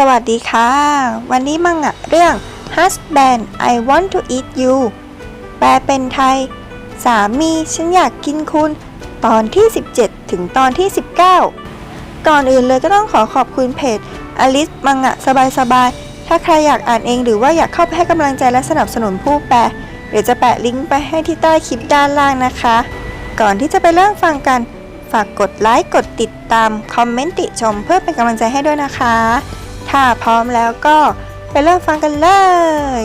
สวัสดีค่ะ วันนี้มังงะเรื่อง Husband I Want to Eat You แปลเป็นไทย สามีฉันอยากกินคุณ ตอนที่ 17 ถึงตอนที่ 19 ก่อนอื่นเลยก็ต้องขอขอบคุณเพจอลิสมังงะสบายๆ ถ้าใครอยากอ่านเองหรือว่าอยากเข้าไปให้กำลังใจและสนับสนุนผู้แปล เดี๋ยวจะแปะลิงก์ไปให้ที่ใต้คลิปด้านล่างนะคะ ก่อนที่จะไปเริ่มฟังกัน ฝากกดไลค์ กดติดตาม คอมเมนต์ติชมเพื่อเป็นกำลังใจให้ด้วยนะคะ ถ้าพร้อมแล้วก็ไปเริ่มฟังกันเลย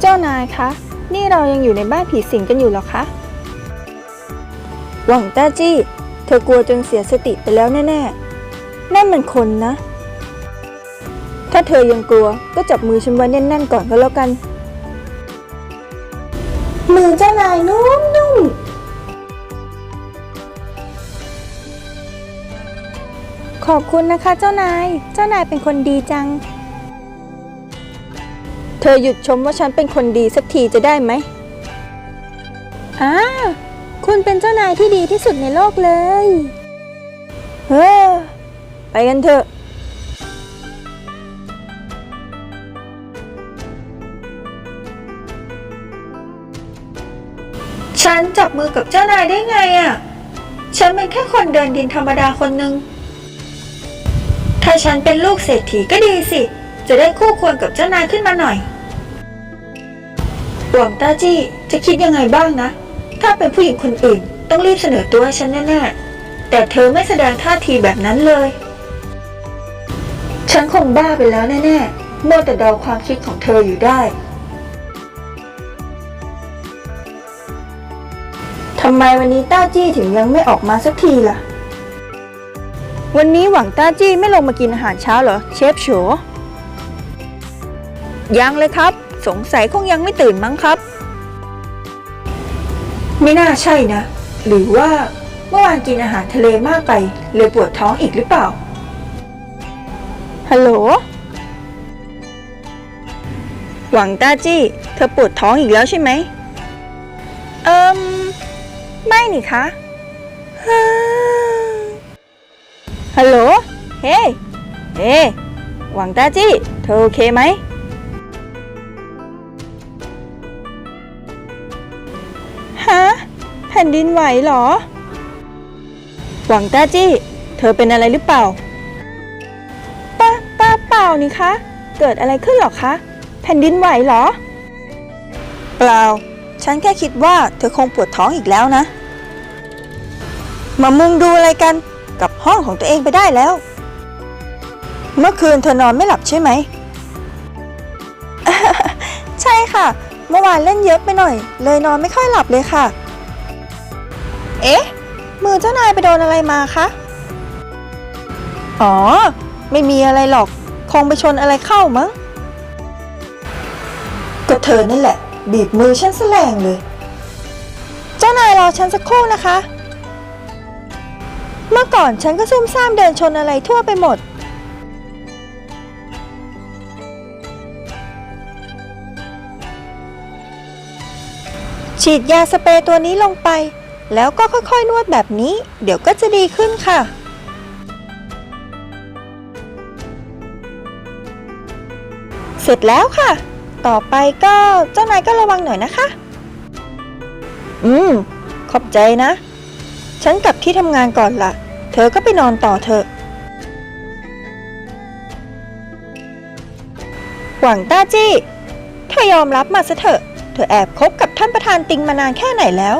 เจ้านายคะ นี่เรายังอยู่ในบ้านผีสิงกันอยู่หรอคะ หวังต้าจี้ เธอกลัวจนเสียสติไปแล้วแน่ๆ นั่นมันคนนะ ถ้าเธอยังกลัวก็จับมือฉันไว้แน่นๆก่อนก็แล้วกัน มือเจ้านายนุ่ม ขอบคุณนะคะเจ้านาย เจ้านายเป็นคนดีจัง เธอหยุดชมว่าฉันเป็นคนดีสักทีจะได้ไหมอ่าคุณเป็นเจ้านายที่ดีที่สุดในโลกเลย เฮ้อ ไปกันเถอะ ฉันจับมือกับเจ้านายได้ไงอะ่ะ ฉันเป็นแค่คนเดินดินธรรมดาคนหนึ่ง ฉันเป็นลูกเศรษฐีก็ดีสิ จะได้คู่ควรกับเจ้านายขึ้นมาหน่อยหวังต้าจี้จะคิดยังไงบ้างนะ ถ้าเป็นผู้หญิงคนอื่น ต้องรีบเสนอตัวให้ฉันแน่ๆ แต่เธอไม่แสดงท่าทีแบบนั้นเลย ฉันคงบ้าไปแล้วแน่ๆมัวแต่เดาความคิดของเธออยู่ได้ทำไมวันนี้ต้าจี้ถึงยังไม่ออกมาสักทีล่ะ วันนี้หวังต้าจี้ไม่ลงมากินอาหารเช้าเหรอเชฟโฉยังเลยครับ สงสัยคงยังไม่ตื่นมั้งครับ ไม่น่าใช่นะ หรือว่าเมื่อวานกินอาหารทะเลมากไป เลยปวดท้องอีกหรือเปล่า ฮัลโหล หวังต้าจี้ เธอปวดท้องอีกแล้วใช่ไหม เอิมไม่นี่คะ ฮัลโหล เฮ้ เฮ้ หวังตาจี้ เธอโอเคไหม ฮะ แผ่นดินไหวเหรอ หวังตาจี้ เธอเป็นอะไรหรือเปล่า ป้า ป้าเปล่านี่คะ เกิดอะไรขึ้นหรอคะ แผ่นดินไหวเหรอ เปล่า ฉันแค่คิดว่าเธอคงปวดท้องอีกแล้วนะ มามุงดูอะไรกัน กับห้องของตัวเองไปได้แล้ว เมื่อคืนเธอนอนไม่หลับใช่ไหม ใช่ค่ะ เมื่อวานเล่นเยอะไปหน่อย เลยนอนไม่ค่อยหลับเลยค่ะ เอ๊ะ มือเจ้านายไปโดนอะไรมาคะ อ๋อ ไม่มีอะไรหรอก คงไปชนอะไรเข้ามั้ง ก็เธอนั่นแหละ บีบมือฉันแสลงเลย เจ้านายรอฉันสักครู่นะคะ เมื่อก่อนฉันก็ซุ่มซ่ามเดินชนอะไรทั่วไปหมด ฉีดยาสเปรย์ตัวนี้ลงไป แล้วก็ค่อยๆนวดแบบนี้ เดี๋ยวก็จะดีขึ้นค่ะเสร็จแล้วค่ะ ต่อไปก็เจ้านายก็ระวังหน่อยนะคะ อืม ขอบใจนะ ฉันกลับที่ทำงานก่อนละ่ะ เธอก็ไปนอนต่อเถอะหวังต้าจี้เธอยอมรับมาซะเถอะ เธอแอบคบกับท่านประธานติงมานานแค่ไหนแล้ว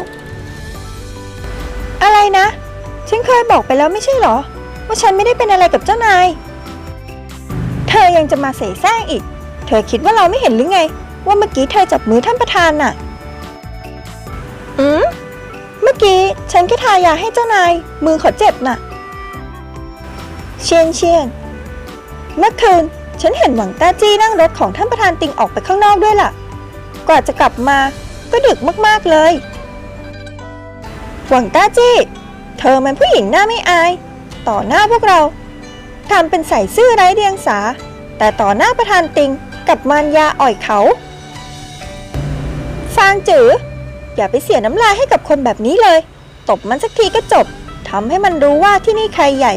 อะไรนะ ฉันเคยบอกไปแล้วไม่ใช่หรอ ว่าฉันไม่ได้เป็นอะไรกับเจ้านาย เธอยังจะมาเสแสร้งอีก เธอคิดว่าเราไม่เห็นหรือไง ว่าเมื่อกี้เธอจับมือท่านประธานน่ะ อืม อกี้ฉันแค่ทายาให้เจ้านาย มือเขาเจ็บน่ะ เชียนเชียน เมื่อคืนฉันเห็นหวังต้าจี้นั่งรถของท่านประธานติงออกไปข้างนอกด้วยล่ะ กว่าจะกลับมาก็ดึกมากๆเลย หวังต้าจี้ เธอมันผู้หญิงหน้าไม่อาย ต่อหน้าพวกเราทำเป็นใส่ซื่อไร้เดียงสา แต่ต่อหน้าประธานติงกับมารยาอ่อยเขา ฟางจือ อย่าไปเสียน้ำลายให้กับคนแบบนี้เลย ตบมันสักทีก็จบทำให้มันรู้ว่าที่นี่ใครใหญ่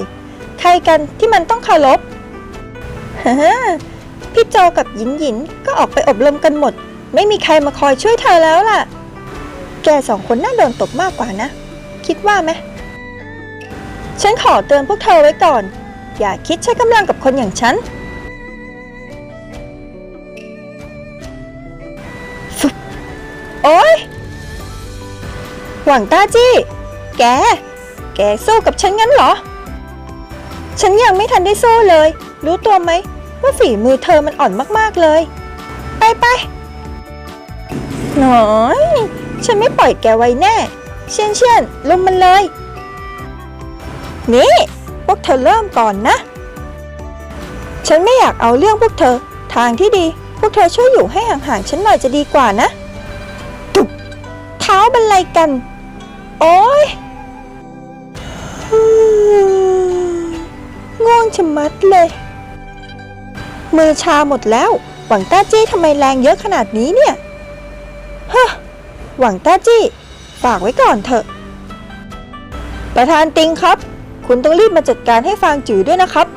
ใครกันที่มันต้องเคารพฮ่าฮ่าพี่โจกับหยินหยินก็ออกไปอบรมกันหมด ไม่มีใครมาคอยช่วยเธอแล้วล่ะ แกสองคนน่าโดนตบมากกว่านะ คิดว่าไหมฉันขอเตือนพวกเธอไว้ก่อน อย่าคิดใช้กำลังกับคนอย่างฉันโอ๊ย หวังต้าจี้ แก แกสู้กับฉันงั้นเหรอ ฉันยังไม่ทันได้สู้เลย รู้ตัวไหมว่าฝีมือเธอมันอ่อนมากๆเลย ไปไปหน้อย ฉันไม่ปล่อยแกไว้แน่ เชียนเชียนลงมันเลย นี่ พวกเธอเริ่มก่อนนะ ฉันไม่อยากเอาเรื่องพวกเธอ ทางที่ดี พวกเธอช่วยอยู่ให้ห่างๆฉันหน่อยจะดีกว่านะ ตุบเท้าเป็นไรกัน โอ๊ยง่วงชะมัดเลย มือชาหมดแล้ว หวังต้าจี้ทำไมแรงเยอะขนาดนี้เนี่ยฮะหวังต้าจี้ ฝากไว้ก่อนเถอะ ประธานติงครับ คุณต้องรีบมาจัดการให้ฟางจือด้วยนะครับ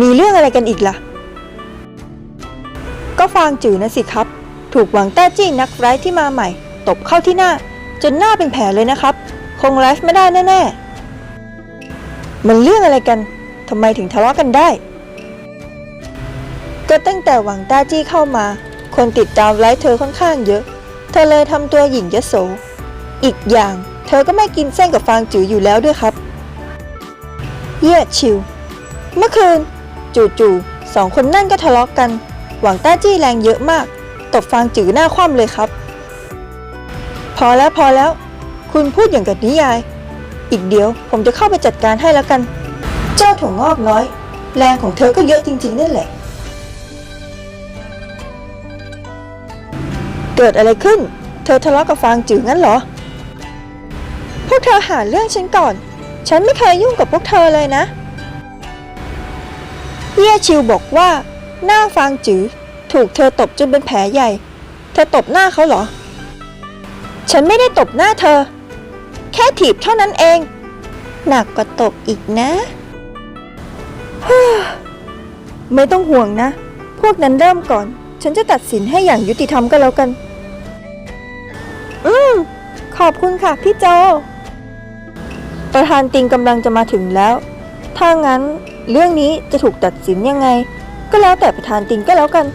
มีเรื่องอะไรกันอีกล่ะ ก็ฟางจือนะสิครับ ถูกหวังต้าจี้นักไร้ที่มาใหม่ ตบเข้าที่หน้า จนหน้าเป็นแผลเลยนะครับ คงไลฟ์ไม่ได้แน่ ๆ มันเรื่องอะไรกันทำไมถึงทะเลาะกันได้ ก็ตั้งแต่หวังต้าจี้เข้ามา คนติดตามไลฟ์เธอค่อนข้างเยอะ เธอเลยทำตัวหญิงยโส อีกอย่าง เธอก็ไม่กินเส้นกับฟางจืออยู่แล้วด้วยครับ เย่ชิว เมื่อคืน จู่ๆสองคนนั่นก็ทะเลาะกกัน หวังต้าจี้แรงเยอะมาก ตบฟางจือหน้าคว่ำเลยครับ อแล้วพอแล้ว คุณพูดอย่างกับนิยาย อีกเดียวผมจะเข้าไปจัดการให้แล้วกัน เจ้าถั่วงอกน้อย แรงของเธอก็เยอะจริงๆนั่นแหละ เกิดอะไรขึ้น เธอทะเลาะกับฟางจืองั้นเหรอ พวกเธอหาเรื่องฉันก่อน ฉันไม่เคยยุ่งกับพวกเธอเลยนะเย่ชิวบอกว่า หน้าฟางจือถูกเธอตบจนเป็นแผลใหญ่ เธอตบหน้าเขาเหรอ ฉันไม่ได้ตบหน้าเธอ แค่ถีบเท่านั้นเอง หนักกว่าตบอีกนะ ไม่ต้องห่วงนะ พวกนั้นเริ่มก่อน ฉันจะตัดสินให้อย่างยุติธรรมก็แล้วกัน อืม ขอบคุณค่ะพี่โจ ประธานติงกำลังจะมาถึงแล้ว ถ้างั้นเรื่องนี้จะถูกตัดสินยังไง ก็แล้วแต่ประธานติงก็แล้วกัน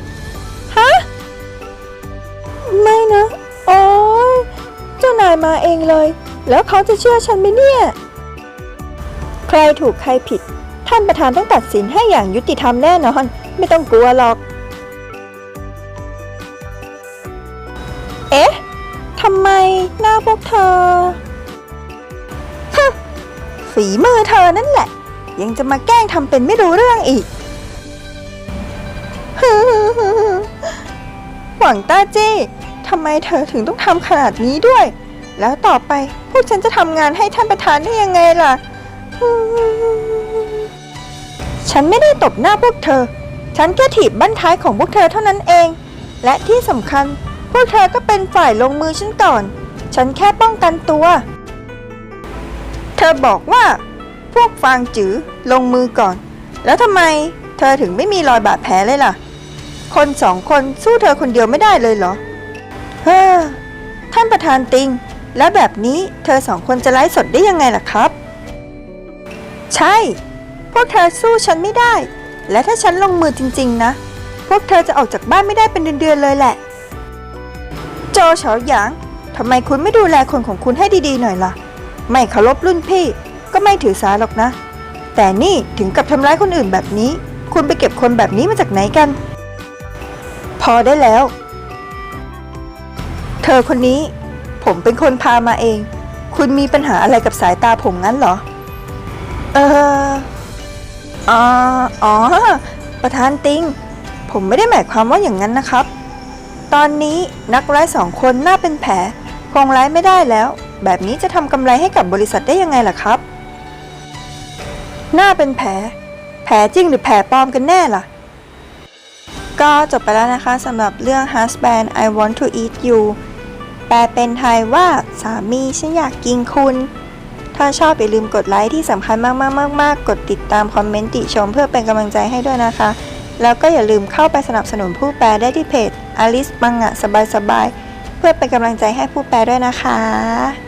เองเลย แล้วเขาจะเชื่อฉันไหมเนี่ย ใครถูกใครผิด ท่านประธานต้องตัดสินให้อย่างยุติธรรมแน่นอน ไม่ต้องกลัวหรอก เอ๊ะทำไมหน้าพวกเธอฮะฝีมือเธอนั่นแหละ ยังจะมาแกล้งทำเป็นไม่รู้เรื่องอีกหวังต้าจี้ทำไมเธอถึงต้องทำขนาดนี้ด้วย แล้วต่อไปพวกฉันจะทำงานให้ท่านประธานได้ยังไงล่ะ ฉันไม่ได้ตบหน้าพวกเธอ ฉันแค่ถีบบั้นท้ายของพวกเธอเท่านั้นเอง และที่สำคัญ พวกเธอก็เป็นฝ่ายลงมือฉันก่อน ฉันแค่ป้องกันตัว เธอบอกว่า พวกฟางจือลงมือก่อน แล้วทำไมเธอถึงไม่มีรอยบาดแผลเลยล่ะ คนสองคนสู้เธอคนเดียวไม่ได้เลยเหรอ เฮ้อท่านประธานติง แล้วแบบนี้เธอสองคนจะไลฟ์สดได้ยังไงล่ะครับ ใช่ พวกเธอสู้ฉันไม่ได้ และถ้าฉันลงมือจริง ๆ นะ พวกเธอจะออกจากบ้านไม่ได้เป็นเดือนๆเลยแหละ โจเฉาหยางทำไมคุณไม่ดูแลคนของคุณให้ดีๆหน่อยล่ะ ไม่เคารพรุ่นพี่ ก็ไม่ถือสาหรอกนะ แต่นี่ถึงกับทำร้ายคนอื่นแบบนี้ คุณไปเก็บคนแบบนี้มาจากไหนกัน พอได้แล้ว เธอคนนี้ ผมเป็นคนพามาเอง คุณมีปัญหาอะไรกับสายตาผมงั้นเหรอ เอออ๋ออ๋อ ประธานติง ผมไม่ได้หมายความว่าอย่างนั้นนะครับ ตอนนี้นักไร้สองคนหน้าเป็นแผลคงไร้ไม่ได้แล้ว แบบนี้จะทำกำไรให้กับบริษัทได้ยังไงล่ะครับ หน้าเป็นแผล แผลจริงหรือแผลปลอมกันแน่ล่ะ ก็จบไปแล้วนะคะสำหรับเรื่อง Husband I Want to Eat You แปลเป็นไทยว่าสามีฉันอยากกินคุณ ถ้าชอบอย่าลืมกดไลค์ที่สำคัญมากๆๆๆกดติดตามคอมเมนต์ติชมเพื่อเป็นกำลังใจให้ด้วยนะคะ แล้วก็อย่าลืมเข้าไปสนับสนุนผู้แปลได้ที่เพจอลิสบังอะสบายๆเพื่อเป็นกำลังใจให้ผู้แปลด้วยนะคะ